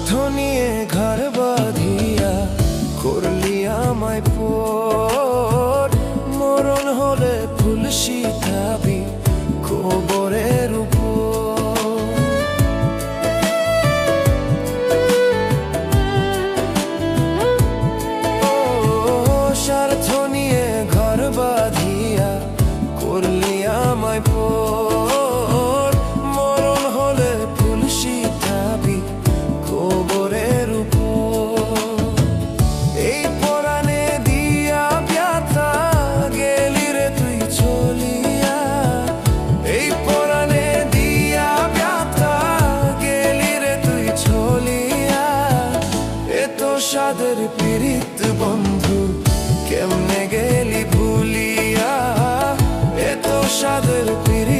স্বার্থ নিয়ে সাদের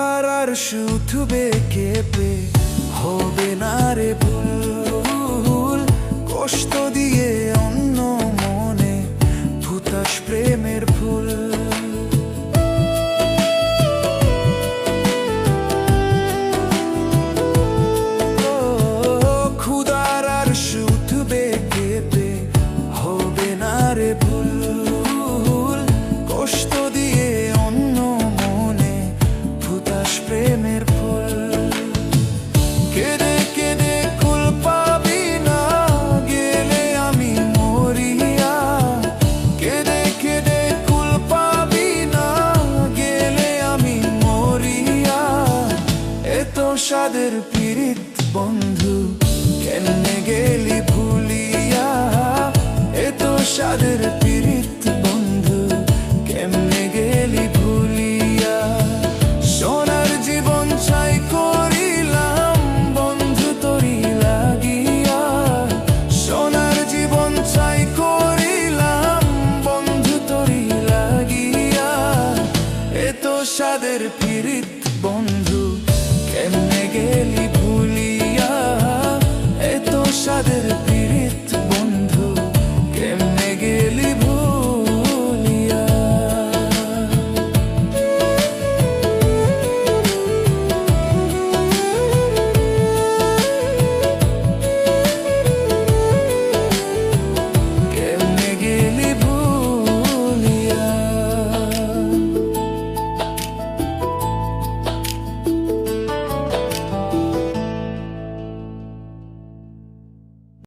খুদার আর শুধবে কেঁপে? হবে না রে ভুল, কষ্ট দিয়ে অন্য মনে, ভূতাস প্রেমের ফুল। প্রেমের গেলে আমি মরিয়া। গেলে আমি মরিয়া। এত সাদের পীড়িত বন্ধু কেনে গেলি ভুলিয়া? এত সাদের তাদের পিরিত বন্ধু কেমনে গেলি ভুলিয়া? এত সাদের